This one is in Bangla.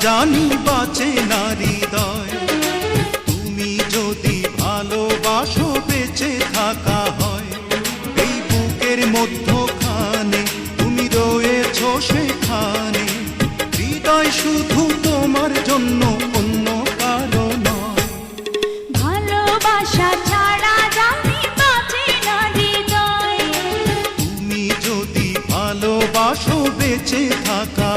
জানি বাঁচে নারী হৃদয়। তুমি যদি ভালোবাসো বেঁচে থাকা হয়। এই বুকের মধ্যখানে তুমি রয়েছ সেখানে। হৃদয় শুধু তোমার জন্য অন্য কারও নয়। ভালোবাসা ছাড়া জানি বাঁচে না তুমি যদি ভালোবাসো বেঁচে থাকা